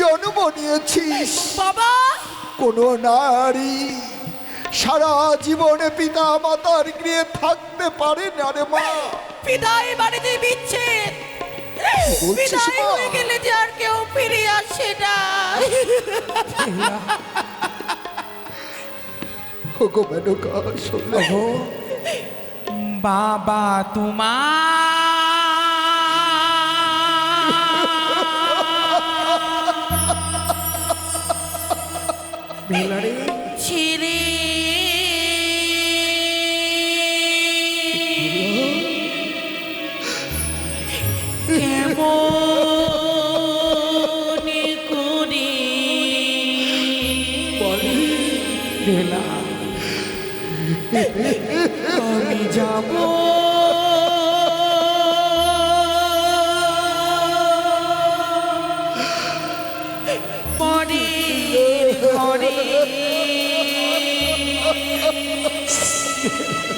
জন্ম নিয়েছিস বাবা। কোনো নারী সারা জীবনে পিতা মাতার গৃহে থাকতে পারে না রে মা। পিতা এই বাড়িতে বিচ্ছেদ গেলে যে আর কেউ ফিরে আসে না। বাবা তোমার ভোলারে ছেড়ে কেমন করে? ভোলা আমি যাব ハハハハ!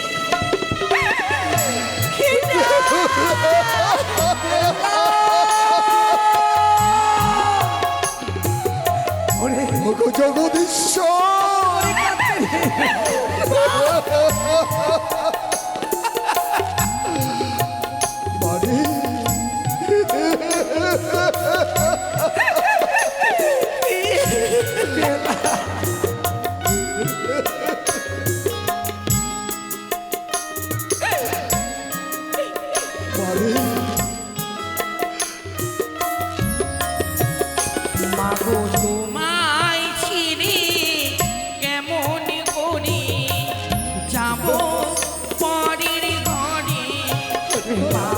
Sing.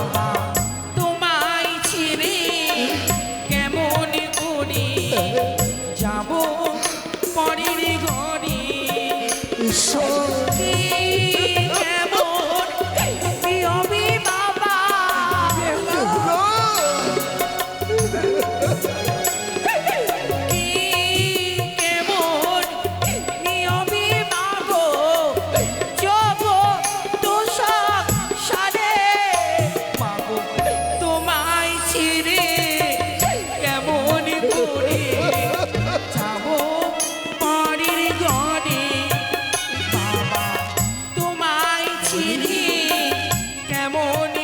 মনে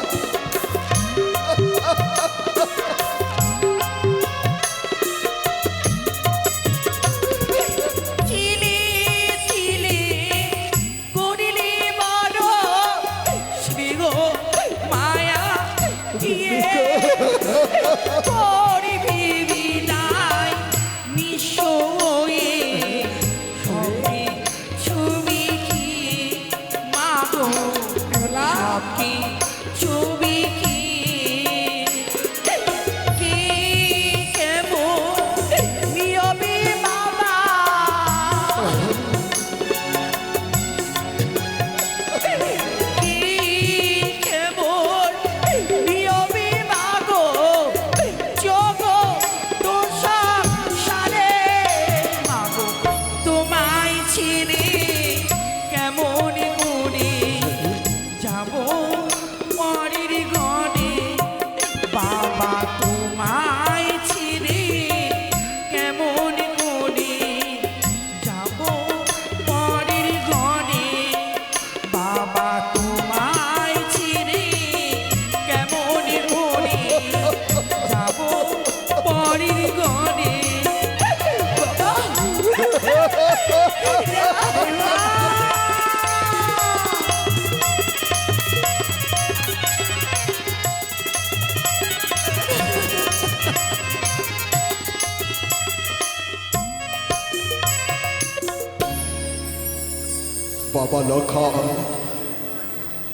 বাবা লখা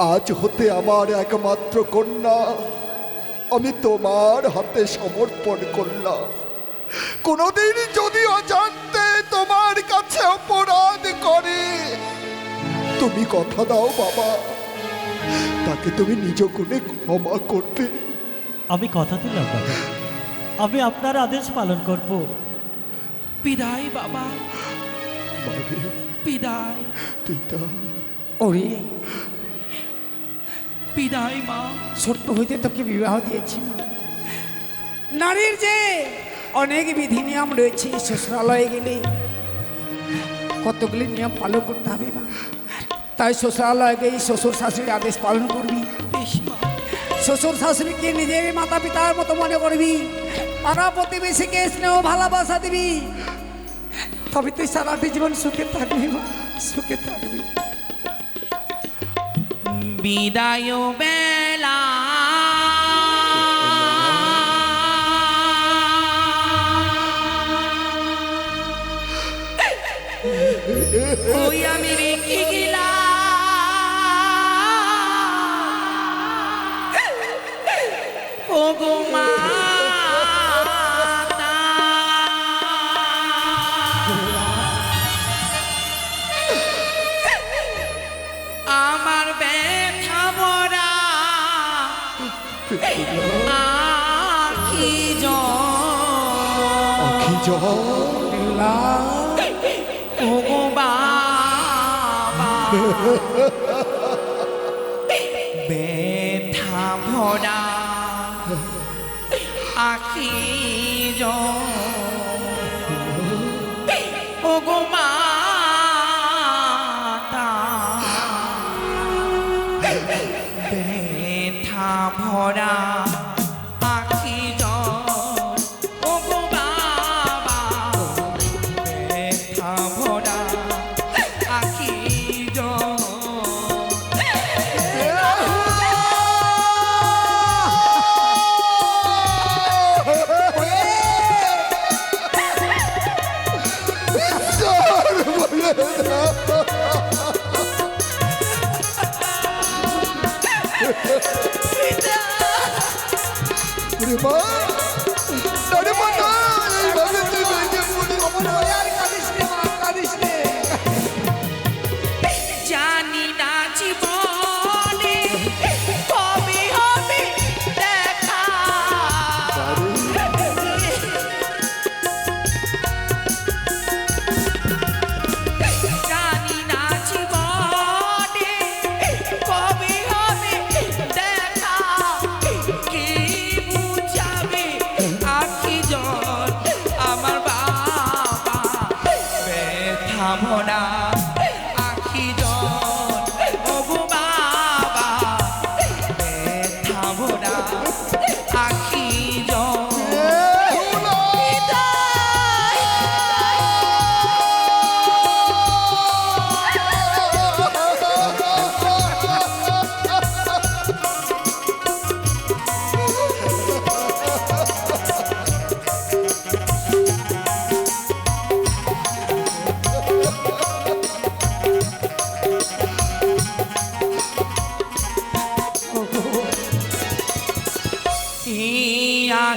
আজ হতে আমার একমাত্র কন্যা। আমি তোমার হাতে সমর্পণ করলাম। কোনোদিন যদি অজান্তে তোমার কাছে অপরাধ করে তুমি কথা দাও বাবা। তাকে তুমি নিজ গুণে ক্ষমা করবে। আমি কথা দিলাম বাবা। আমি আপনার আদেশ পালন করব। বিদায় বাবা। মারে বিদায়। পিতা ওরে। বিদায় মা। ছোট্ট হইতে তোকে বিবাহ দিয়েছি মা। নারীর যে অনেক বিধি নিয়ম রয়েছে শ্বশুরালয়ে গেলে কতগুলি নিয়ম পালন করতে হবে মা। তাই শ্বশুরালয়ে গিয়ে শ্বশুর শাশুড়ির আদেশ পালন করবি। শ্বশুর শাশুড়িকে নিজের মাতা পিতার মতো মনে করবি। পাড়া প্রতিবেশীকে স্নেহ ভালোবাসা দিবি। তবে তুই সারাটি জীবন সুখে থাকবি সুখে থাকবি। বিদায় বেলা। ওই আমি রেখে ও গো জল ব্যথা ভরা আখি ও ব্যথা ভরা ওরে ব্যথা ভরা আখি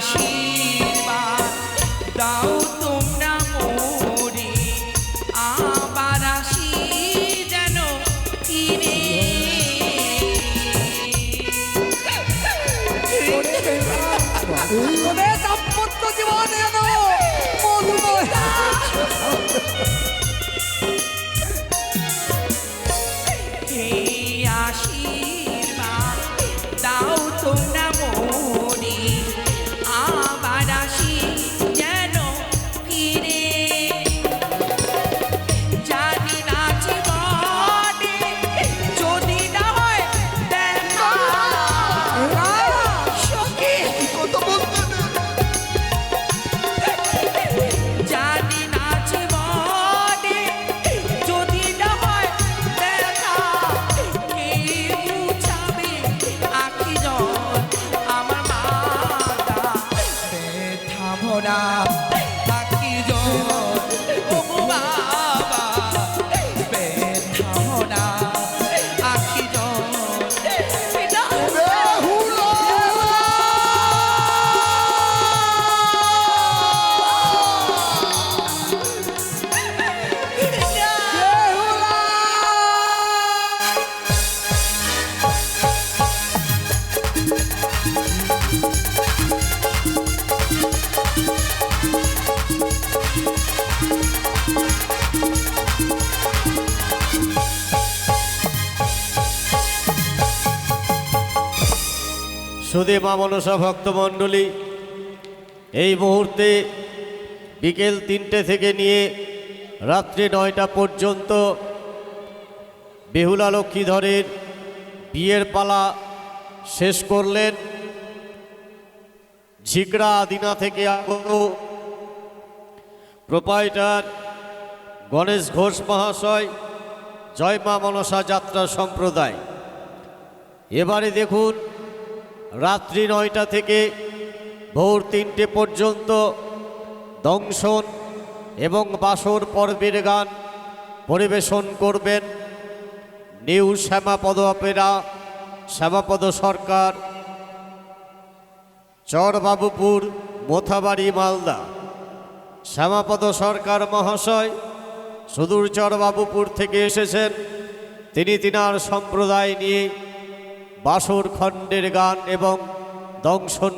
এই সুদে মা মনসা ভক্তমণ্ডলী এই মুহূর্তে বিকেল তিনটে থেকে নিয়ে রাত্রি নয়টা পর্যন্ত বেহুলা লক্ষ্মীধরের বিয়ের পালা শেষ করলেন। ঝিগড়া আদিনা থেকে আগত প্রোপাইটার গণেশ ঘোষ মহাশয়, জয় মা মনসা যাত্রা সম্প্রদায়। এবারে দেখুন রাত্রি নয়টা থেকে ভোর তিনটে পর্যন্ত দংশন এবং বাসর পর্বের গান পরিবেশন করবেন নিউ শ্যামাপদ অপেরা, শ্যামাপদ সরকার, চরবাবুপুর, মোথাবাড়ি, মালদা। শ্যামাপদ সরকার মহাশয় সুদূর চরবাবুপুর থেকে এসেছেন। তিনি তিনার সম্প্রদায় নিয়ে বাসর খণ্ডের গান এবং দংশন